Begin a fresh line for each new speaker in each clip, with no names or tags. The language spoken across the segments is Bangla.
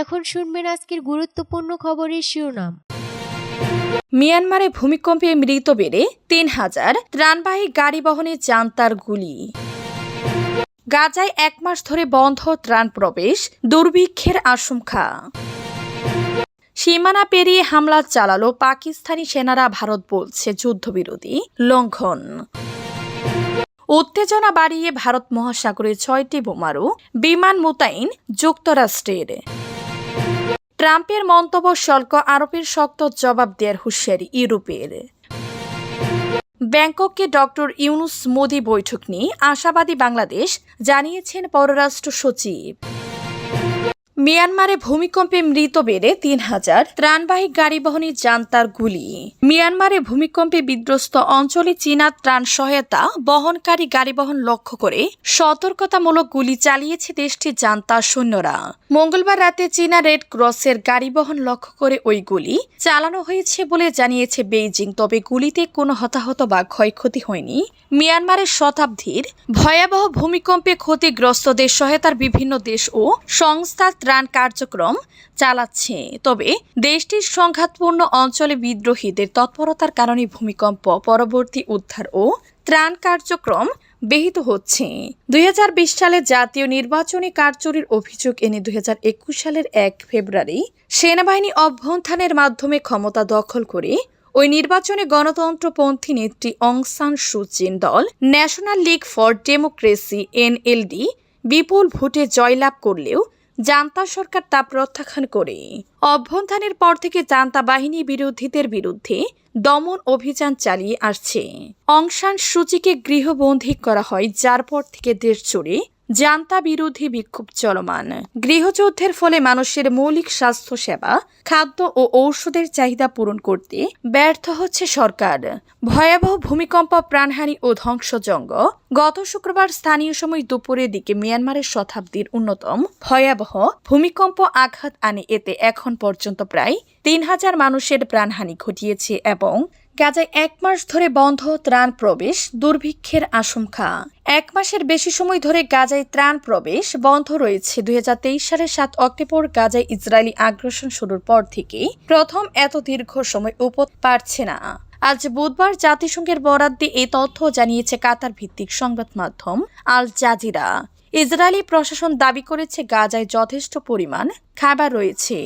এখন শুনবেন আজকের গুরুত্বপূর্ণ খবরের শিরোনাম।
মিয়ানমারে ভূমিকম্পে মৃত বেড়ে তিন হাজার ত্রাণবাহী গাড়ি বহনে যান তার গুলি। গাজায় এক মাস ধরে বন্ধ ত্রাণ প্রবেশ, দুর্ভিক্ষের আশঙ্কা। সীমানা পেরিয়ে হামলা চালালো পাকিস্তানি সেনারা, ভারত বলছে যুদ্ধবিরোধী লঙ্ঘন। উত্তেজনা বাড়িয়ে ভারত মহাসাগরে ছয়টি বোমারু, বিমান মোতায়েন যুক্তরাষ্ট্রের। ট্রাম্পের মন্তব্য শুল্ক আরোপের শক্ত জবাব দেওয়ার হুঁশিয়ারি ইউরোপের। ব্যাংককে ডক্টর ইউনুস মোদি বৈঠক নিয়ে আশাবাদী বাংলাদেশ, জানিয়েছেন পররাষ্ট্র সচিব। মিয়ানমারে ভূমিকম্পে মৃত বেড়ে তিন হাজার ত্রাণবাহী গাড়ি বহনে যান তার গুলি। মিয়ানমারে ভূমিকম্পে বিধ্বস্ত অঞ্চলে চীনা ত্রাণ সহায়তা বহনকারী গাড়ি বহন লক্ষ্য করে সতর্কতামূলক গুলি চালিয়েছে দেশটির জান্তার সৈন্যরা। মঙ্গলবার রাতে চীনা রেড ক্রসের গাড়ি বহন লক্ষ্য করে ওই গুলি চালানো হয়েছে বলে জানিয়েছে বেইজিং, তবে গুলিতে কোনো হতাহত বা ক্ষয়ক্ষতি হয়নি। মিয়ানমারের শতাব্দীর ভয়াবহ ভূমিকম্পে ক্ষতিগ্রস্তদের সহায়তার বিভিন্ন দেশ ও সংস্থা ত্রাণ কার্যক্রম চালাচ্ছে। তবে দেশটির সংঘাতপূর্ণ অঞ্চলে বিদ্রোহীদের তৎপরতার কারণে ভূমিকম্প, পরবর্তী উদ্ধার ও ত্রাণ কার্যক্রম ব্যাহত হচ্ছে। দুই সালে জাতীয় নির্বাচনী কারচুরির অভিযোগ এনে দুই সালের এক ফেব্রুয়ারি সেনাবাহিনী অভ্যন্থানের মাধ্যমে ক্ষমতা দখল করে ওই নির্বাচনে গণতন্ত্রপন্থী নেত্রী অং সান সুচিন দল, National League for Democracy, NLD, বিপুল ভোটে জয়লাভ করলেও জান্তা সরকার তা প্রত্যাখ্যান করে। অভ্যন্থানের পর থেকে জান্তা বাহিনী বিরোধীদের বিরুদ্ধে দমন অভিযান চালিয়ে আসছে। অংশান সূচিকে গৃহবন্দী করা হয়, যার পর থেকে দেশ জুড়ে জান্তা বিরোধী বিক্ষোভ চলমান। গৃহযুদ্ধের ফলে মানুষের মৌলিক স্বাস্থ্য সেবা, খাদ্য ও ঔষধের চাহিদা পূরণ করতে ব্যর্থ হচ্ছে সরকার। ভয়াবহ ভূমিকম্প, প্রাণহানি ও ধ্বংসজঙ্গ গত শুক্রবার স্থানীয় সময় দুপুরের দিকে মিয়ানমারের শতাব্দীর অন্যতম ভয়াবহ ভূমিকম্প আঘাত আনে এতে এখন পর্যন্ত প্রায় তিন হাজার মানুষের প্রাণহানি ঘটিয়েছে এবং গাজায় এক মাস ধরে বন্ধ ত্রাণ প্রবেশ দুর্ভিক্ষের আশঙ্কা। এক মাসের বেশি সময় ধরে গাজায় ত্রাণ প্রবেশ বন্ধ রয়েছে। দু হাজার তেইশ সালের সাত অক্টোবর গাজায় ইসরায়েলি আগ্রাসন শুরুর পর থেকে প্রথম এত দীর্ঘ সময় উপর পারছে না। আজ বুধবার জাতিসংঘের বরাদ দিয়ে এই তথ্য জানিয়েছে কাতার ভিত্তিক সংবাদ মাধ্যম আল জাজিরা। ইসরায়েলি প্রশাসন দাবি করেছে গাজায় যথেষ্ট পরিমাণ খাবার রয়েছে।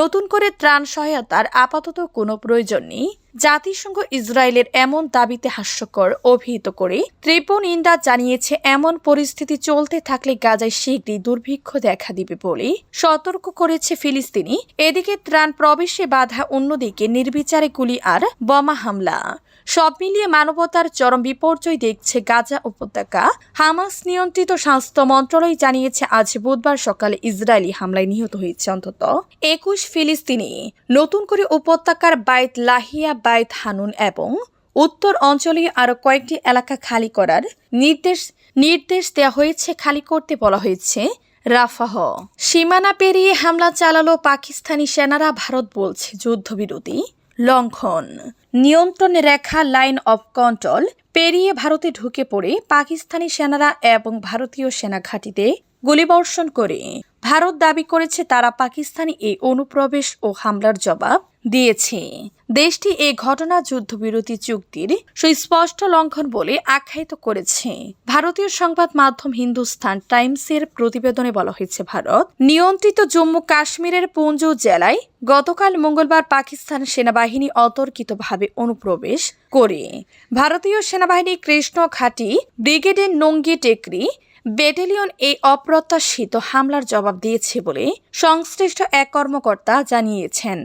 নতুন করে ত্রাণ সহায়তার আপাতত কোনো প্রয়োজন নেই। জাতিসংঘ ইসরায়েলের এমন দাবিতে হাস্যকর, অভিহিত করে তীব্র নিন্দা জানিয়েছে, এমন পরিস্থিতি চলতে থাকলে গাজায় শীঘ্রই দুর্ভিক্ষ দেখা দিবে বলে সতর্ক করেছে ফিলিস্তিনি। এদিকে ত্রাণ প্রবেশে বাধা, অন্যদিকে নির্বিচারে গুলি আর বোমা হামলা। সব মিলিয়ে মানবতার চরম বিপর্যয় দেখছে গাজা উপত্যকা। হামাস নিয়ন্ত্রিত স্বাস্থ্য মন্ত্রণালয় জানিয়েছে, আজ বুধবার সকালে ইসরায়েলি হামলায় নিহত হয়েছে অন্তত একুশ ফিলিস্তিনি। নতুন করে উপত্যকার বাইত লাহিয়া, বাইত হানুন এবং উত্তর অঞ্চলে আরও কয়েকটি এলাকা খালি করার নির্দেশ নির্দেশ দেওয়া হয়েছে, খালি করতে বলা হয়েছে রাফাহ। সীমানা পেরিয়ে হামলা চালালো পাকিস্তানি সেনারা, ভারত বলছে যুদ্ধবিরতি। লঙ্ঘন। নিয়ন্ত্রণ রেখা লাইন অফ কন্ট্রোল। পেরিয়ে ভারতে ঢুকে পড়ে পাকিস্তানি সেনারা এবং ভারতীয় সেনা ঘাঁটিতে গুলিবর্ষণ করে। ভারত দাবি করেছে তারা পাকিস্তানি এই অনুপ্রবেশ ও হামলার জবাব দিয়েছে। দেশটি এই ঘটনা যুদ্ধবিরতি চুক্তির সুস্পষ্ট লঙ্ঘন বলে আখ্যায়িত করেছে। ভারতীয় সংবাদ মাধ্যম হিন্দুস্তান টাইমসের প্রতিবেদনে বলা হয়েছে, ভারত নিয়ন্ত্রিত জম্মু কাশ্মীরের পুঞ্জ জেলায় গতকাল মঙ্গলবার পাকিস্তান সেনাবাহিনী অতর্কিতভাবে অনুপ্রবেশ করে। ভারতীয় সেনাবাহিনী কৃষ্ণ ঘাটি ব্রিগেডের নঙ্গি টেকরি ব্যাটালিয়ন এই অপ্রত্যাশিত হামলার জবাব দিয়েছে বলে সংশ্লিষ্ট এক কর্মকর্তা জানিয়েছেন।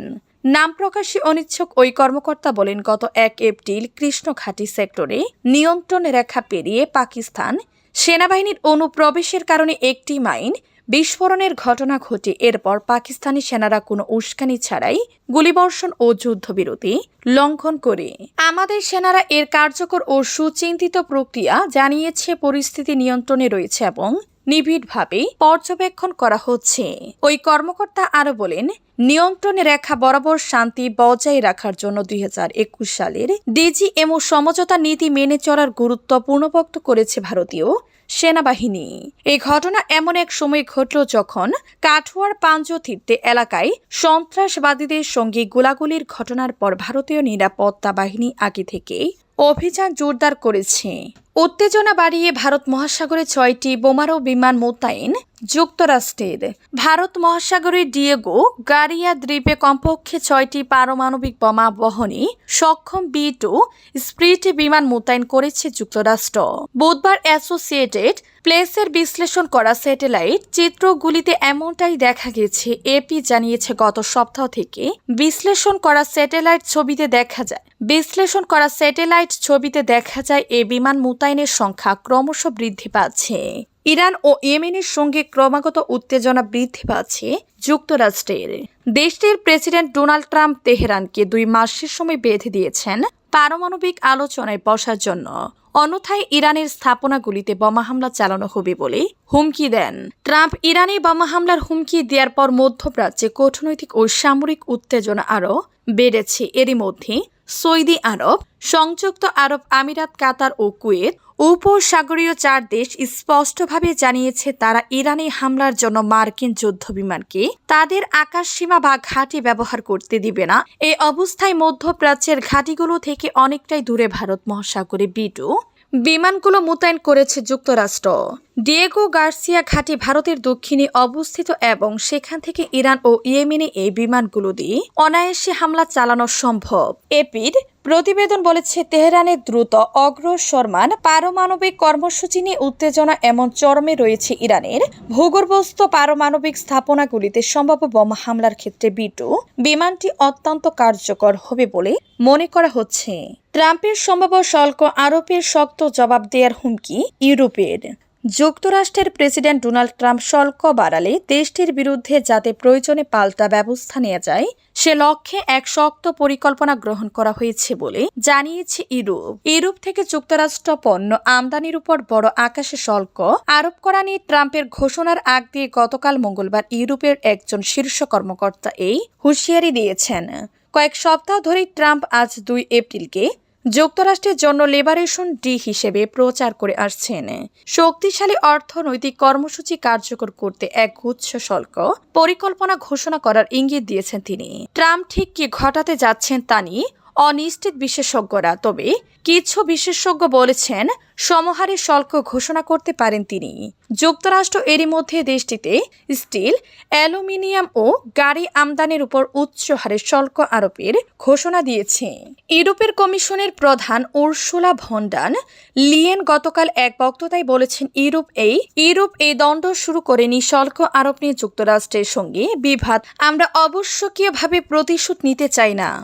নাম প্রকাশে অনিচ্ছুক ওই কর্মকর্তা বলেন, গত এক এপ্রিল কৃষ্ণঘাটি সেক্টরে নিয়ন্ত্রণ রেখা পেরিয়ে পাকিস্তান সেনাবাহিনীর অনুপ্রবেশের কারণে একটি মাইন বিস্ফোরণের ঘটনা ঘটে, এরপর পাকিস্তানি সেনারা কোনো উস্কানি ছাড়াই গুলিবর্ষণ ও যুদ্ধবিরতি লঙ্ঘন করে। আমাদের সেনারা এর কার্যকর ও সুচিন্তিত প্রক্রিয়া জানিয়েছে, পরিস্থিতি নিয়ন্ত্রণে রয়েছে এবং নিবিড়ভাবে পর্যবেক্ষণ করা হচ্ছে। ওই কর্মকর্তা আরও বলেন, নিয়ন্ত্রণ রেখা বরাবর শান্তি বজায় রাখার জন্য দুই হাজার একুশ সালের ডিজিএমও সমঝোতা নীতি মেনে চলার গুরুত্ব পূর্ণবক্ত করেছে ভারতীয় সেনাবাহিনী। এই ঘটনা এমন এক সময় ঘটল যখন কাঠুয়ার পাঞ্জতীর্থে এলাকায় সন্ত্রাসবাদীদের সঙ্গে গোলাগুলির ঘটনার পর ভারতীয় নিরাপত্তা বাহিনী আগে থেকেই অভিযান জোরদার করেছে। উত্তেজনা বাড়িয়ে ভারত মহাসাগরে ছয়টি বোমারো বিমান মোতায়েন যুক্তরাষ্ট্রের। ভারত মহাসাগরের ডিয়েগো গারিয়া দ্বীপে কমপক্ষে ছয়টি পারমাণবিক বোমা বহনে সক্ষম বি টু স্প্রিট বিমান মোতায়েন করেছে যুক্তরাষ্ট্র। বুধবার অ্যাসোসিয়েটেড প্লেসের বিশ্লেষণ করা স্যাটেলাইট চিত্রগুলিতে এমনটাই দেখা গেছে এপি জানিয়েছে, গত সপ্তাহ থেকে বিশ্লেষণ করা স্যাটেলাইট ছবিতে দেখা যায়। বিশ্লেষণ করা স্যাটেলাইট ছবিতে দেখা যায়, এ বিমান মোতায়েনের সংখ্যা ক্রমশ বৃদ্ধি পাচ্ছে। ইরান ও ইয়েমেনের সঙ্গে ক্রমাগত উত্তেজনা বৃদ্ধি পাচ্ছে যুক্তরাষ্ট্রের। দেশটির প্রেসিডেন্ট ডোনাল্ড ট্রাম্প তেহরানকে দুই মাসের সময় বেঁধে দিয়েছেন পারমাণবিক আলোচনায় বসার জন্য। অন্যথায় ইরানের স্থাপনাগুলিতে বোমা হামলা চালানো হবে বলে হুমকি দেন। ট্রাম্প ইরানে বোমা হামলার হুমকি দেওয়ার পর মধ্যপ্রাচ্যে কূটনৈতিক ও সামরিক উত্তেজনা আরও বেড়েছে। এরই মধ্যে সৌদি আরব, সংযুক্ত আরব আমিরাত, কাতার ও কুয়েত উপসাগরীয় চার দেশ স্পষ্টভাবে জানিয়েছে তারা ইরানি হামলার জন্য মার্কিন যুদ্ধ বিমানকে তাদের আকাশসীমা বা ঘাঁটি ব্যবহার করতে দিবে না। এই অবস্থায় মধ্যপ্রাচ্যের ঘাঁটিগুলো থেকে অনেকটাই দূরে ভারত মহাসাগরে বিটু বিমানগুলো মোতায়েন করেছে যুক্তরাষ্ট্র। ডিয়েগো গার্সিয়া ঘাঁটি ভারতের দক্ষিণে অবস্থিত এবং সেখান থেকে ইরান ও ইয়েমেনে এই বিমানগুলো দিয়ে অনায়াসে হামলা চালানো সম্ভব। এপির প্রতিবেদন বলেছে, তেহরানের দ্রুত অগ্রসরমান পারমাণবিক কর্মসূচি নিয়ে উত্তেজনা এমন চরমে রয়েছে ইরানের। ভূগর্ভস্থ পারমাণবিক স্থাপনাগুলিতে সম্ভাব্য বোমা হামলার ক্ষেত্রে বিটু বিমানটি অত্যন্ত কার্যকর হবে বলে মনে করা হচ্ছে। ট্রাম্পের সম্ভাব্য শুল্ক আরোপের শক্ত জবাব দেওয়ার হুমকি ইউরোপের। যুক্তরাষ্ট্রের প্রেসিডেন্ট ডোনাল্ড ট্রাম্প শুল্ক বাড়ালে দেশটির বিরুদ্ধে যাতে প্রয়োজনে পাল্টা ব্যবস্থা নেওয়া যায় সে লক্ষ্যে এক শক্ত পরিকল্পনা গ্রহণ করা হয়েছে বলে জানিয়েছে ইউরোপ ইউরোপ থেকে যুক্তরাষ্ট্র পণ্য আমদানির উপর বড় আকাশে শুল্ক আরোপ করা নিয়ে ট্রাম্পের ঘোষণার আগ দিয়ে গতকাল মঙ্গলবার ইউরোপের একজন শীর্ষ কর্মকর্তা এই হুঁশিয়ারি দিয়েছেন। কয়েক সপ্তাহ ধরেই ট্রাম্প আজ দুই এপ্রিলকে যুক্তরাষ্ট্রের জন্য লিবারেশন ডি হিসেবে প্রচার করে আসছেন। শক্তিশালী অর্থনৈতিক কর্মসূচি কার্যকর করতে এক গুচ্ছ শুল্ক পরিকল্পনা ঘোষণা করার ইঙ্গিত দিয়েছেন তিনি। ট্রাম্প ঠিক কি ঘটাতে যাচ্ছেন তা নিয়ে অনিশ্চিত বিশেষজ্ঞরা। তবে কিছু বিশেষজ্ঞ বলেছেন, সমহারে শুল্ক ঘোষণা করতে পারেন তিনি। যুক্তরাষ্ট্র এরই মধ্যে দেশটিতে স্টিল, অ্যালুমিনিয়াম ও গাড়ি আমদানির উপর উচ্চ হারে শুল্ক আরোপের ঘোষণা দিয়েছে। ইউরোপের কমিশনের প্রধান উর্সুলা ভন্ডান লিয়েন গতকাল এক বক্তৃতায় বলেছেন, ইউরোপ এই ইউরোপ এই দণ্ড শুরু করেনি শুল্ক আরোপ নিয়ে যুক্তরাষ্ট্রের সঙ্গে বিভাদ আমরা অবশ্যকীয়ভাবে প্রতিশোধ নিতে চাই না।